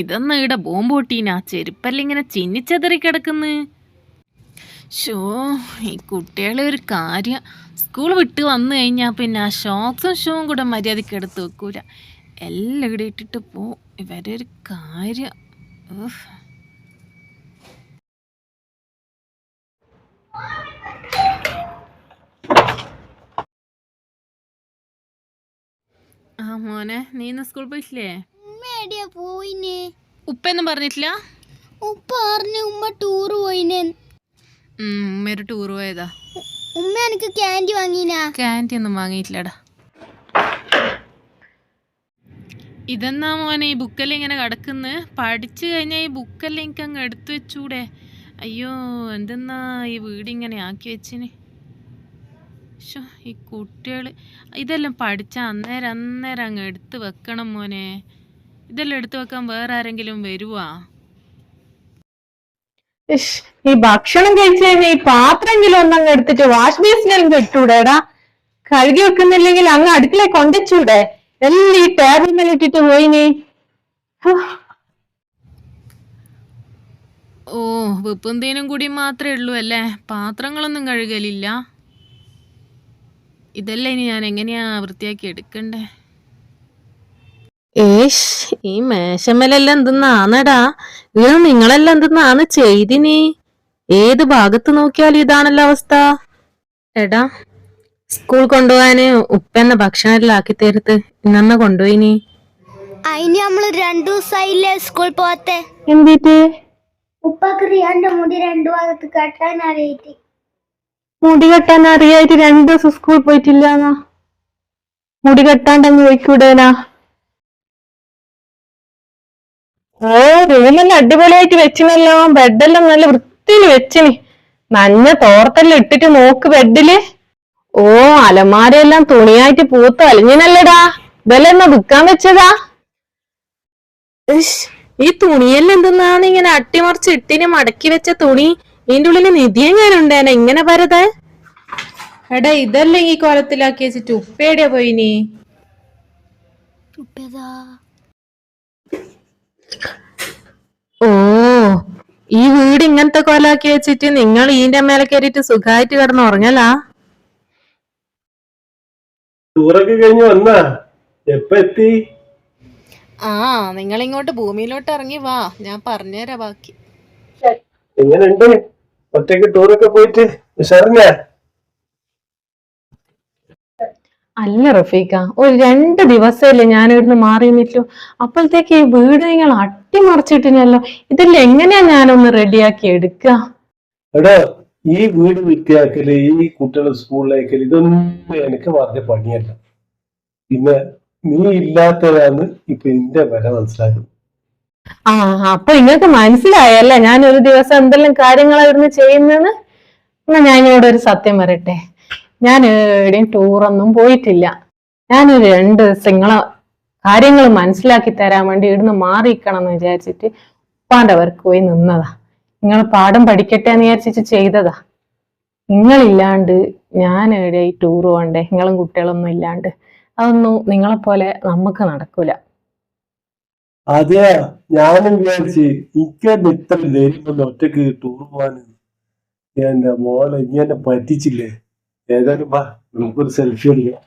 ഇതെന്നാ ഇവിടെ ബോംബ് ചെരുപ്പല്ല ഇങ്ങനെ ചിന്നിച്ചെതറി കിടക്കുന്നു? ഷോ ഈ കുട്ടികളെ ഒരു കാര്യം. സ്കൂൾ വിട്ട് വന്നു കഴിഞ്ഞാൽ പിന്നെ ആ ഷോക്സും ഷൂവും കൂടെ മര്യാദയ്ക്ക് എടുത്ത് വെക്കൂല. എല്ലാം ഇവിടെ ഇട്ടിട്ട് പോ. ഇവരെ ഒരു കാര്യം. ആ മോനെ നീ ഇന്ന് സ്കൂളിൽ പോയിട്ടില്ലേ? പോയിനെ. ഉപ്പൊന്നും പറഞ്ഞിട്ടില്ല? ഉപ്പ പറഞ്ഞു ഉമ്മ ടൂർ പോയിനെ. ഉമ്മയൊരു ഉമ്മ ഒരു ടൂർ പോയതാ ഉമ്മ എനിക്ക് ക്യാൻഡി വാങ്ങിനാ. ക്യാൻഡി ഒന്നും വാങ്ങിയിട്ടില്ലടാ. ഇതെന്നാ മോനെ ഈ ബുക്കെല്ലാം ഇങ്ങനെ കിടക്കുന്നു? പഠിച്ചു കഴിഞ്ഞാൽ ഈ ബുക്കെല്ലാം എനിക്ക് അങ്ങ് എടുത്തു വെച്ചൂടെ. അയ്യോ എന്തെന്നാ ഈ വീട് ഇങ്ങനെ ആക്കി വെച്ചിന്? ഷോ ഈ കുട്ടികൾ ഇതെല്ലാം പഠിച്ചാൽ അന്നേരം അന്നേരം അങ്ങ് എടുത്ത് വെക്കണം മോനെ. ഇതെല്ലാം എടുത്തു വെക്കാൻ വേറെ ആരെങ്കിലും വരുവാ? ഈ ഭക്ഷണം കഴിച്ചു കഴിഞ്ഞാൽ ഈ പാത്രമെങ്കിലും ഒന്നങ്ങ് എടുത്തിട്ട് വാഷ് ബേസിനെല്ലാം കെട്ടൂടേടാ കഴുകി വെക്കുന്നില്ലെങ്കിൽ അങ്ങ് അടുക്കള കൊണ്ടുവച്ചൂടെ. എല്ലാം ഈ ടേബിൾ മേലെ ഇട്ടിട്ട് പോയിനി നീ. ഓ വെപ്പന്തേനും തീനും കൂടി മാത്രമേ ഉള്ളൂ അല്ലേ? പാത്രങ്ങളൊന്നും കഴുകലില്ല. ഇതല്ലേ ഇനി ഞാൻ എങ്ങനെയാ വൃത്തിയാക്കി എടുക്കണ്ടേ? ഏഷ് ഈ മേശമലെല്ലാം എന്തെന്നാന്നടാ ഇത് നിങ്ങളെല്ലാം എന്തെന്നാണ് ചെയ്തിനി? ഏത് ഭാഗത്ത് നോക്കിയാലും ഇതാണല്ലോ അവസ്ഥ. എടാ സ്കൂൾ കൊണ്ടുപോകാന് ഉപ്പെന്ന ഭക്ഷണം എല്ലാം ആക്കി തരുത്ത്. ഇന്നെ കൊണ്ടുപോയിനി? അതിന് നമ്മൾ രണ്ടു ദിവസമായില്ലേ സ്കൂൾ പോവാത്തെ? എന്തിട്ട്? ഉപ്പാക്ക് റിയാന്റെ മുടി രണ്ടു ഭാഗത്ത് കെട്ടാൻ അറിയിട്ട് മുടി കെട്ടാൻ അറിയായിട്ട് രണ്ടു ദിവസം സ്കൂൾ പോയിട്ടില്ലാന്നാ. മുടി കെട്ടാണ്ടെന്ന് പോയിക്കൂടേനാ ഓ റൂമെല്ലാം അടിപൊളിയായിട്ട് വെച്ചിനല്ലോ. ബെഡെല്ലാം നല്ല വൃത്തിയിൽ വെച്ചിനി. നന്ന തോർത്തെല്ലാം ഇട്ടിട്ട് നോക്ക് ബെഡിൽ ഓ അലമാരയെല്ലാം തുണിയായിട്ട് പൂത്ത് അലിഞ്ഞിനല്ലടാ? ഇതെല്ലാം എന്നാ വിൽക്കാൻ വെച്ചതാ? ഇഷ്, ഈ തുണിയെല്ലാം എന്തെന്നാണ് ഇങ്ങനെ അട്ടിമറിച്ച് ഇട്ടിന് മടക്കി വെച്ച തുണി? ഇതിന്റെ ഉള്ളിൽ നിധി എങ്ങാനുണ്ടേനെ ഇങ്ങനെ വരത്? എടാ ഇതെല്ലാം ഈ കോലത്തിലാക്കി വെച്ചിട്ട് ഉപ്പേടിയാ പോയിനി? ഉപ്പേതാ ഓ ഈ വീട് ഇങ്ങനത്തെ കോലാക്കി വെച്ചിട്ട് നിങ്ങൾ ഈന്റെ മേലെ കയറിയിട്ട് സുഖമായിട്ട് കിടന്ന് ഉറങ്ങലാ? ടൂറൊക്കെ കഴിഞ്ഞ് വന്നാ? എപ്പ എത്തി? ആ നിങ്ങൾ ഇങ്ങോട്ട് ഭൂമിയിലോട്ട് ഇറങ്ങി വാ. ഞാൻ പറഞ്ഞുതരാ ബാക്കി. എങ്ങനെയുണ്ട്? ഒറ്റയ്ക്ക് ടൂറൊക്കെ പോയിട്ട് ഉഷാറില്ല? അല്ല റഫീക്ക ഒരു രണ്ട് ദിവസമല്ലേ ഞാൻ ഇവിടുന്ന് മാറി നിന്നിട്ടു അപ്പോഴത്തേക്ക് ഈ വീട് നിങ്ങൾ അട്ടിമറിച്ചിട്ടിനല്ലോ ഇതെല്ലാം എങ്ങനെയാ ഞാനൊന്ന് റെഡിയാക്കി എടുക്കുക എടാ ഈ വീട് വൃത്തിയാക്കൽ ഈ കുട്ടികളെ സ്കൂളിലേക്കൽ ഇതൊന്നും എനിക്ക് വളരെ പണിയല്ല. പിന്നെ നീ ഇല്ലാത്തതാണ് ഇപ്പൊ എന്റെ വില മനസ്സിലാക്കുന്നത് ആ അപ്പൊ നിങ്ങൾക്ക് മനസ്സിലായല്ലേ ഞാൻ ഒരു ദിവസം എന്തെല്ലാം കാര്യങ്ങളായിരുന്നു ചെയ്യുന്നത് എന്നാ ഞാൻ ഇവിടെ ഒരു സത്യം വരട്ടെ ഞാൻ എവിടെയും ടൂറൊന്നും പോയിട്ടില്ല. ഞാനൊരു രണ്ട് ദിവസം കാര്യങ്ങൾ മനസ്സിലാക്കി തരാൻ വേണ്ടി ഇവിടുന്ന് മാറിയിക്കണം എന്ന് വിചാരിച്ചിട്ട് ഉപ്പാന്റെ അവർക്ക് പോയി നിന്നതാ. നിങ്ങൾ പാഠം പഠിക്കട്ടെ എന്ന് വിചാരിച്ചിട്ട് ചെയ്തതാ. നിങ്ങളില്ലാണ്ട് ഞാൻ എവിടെ ഈ ടൂർ പോകണ്ടേ? നിങ്ങളും കുട്ടികളൊന്നും ഇല്ലാണ്ട്. അതൊന്നും നിങ്ങളെപ്പോലെ നമുക്ക് നടക്കൂല. അതെ ഞാനും വിചാരിച്ച് എനിക്ക് ഇത്ര ധൈര്യം ഒറ്റയ്ക്ക് ടൂർ പോവാന് എന്റെ മോളെ ഇനി എന്നെ പറ്റിച്ചില്ലേ? ഏതായാലും ബാ നമുക്കൊരു സെൽഫി എടുക്കാം.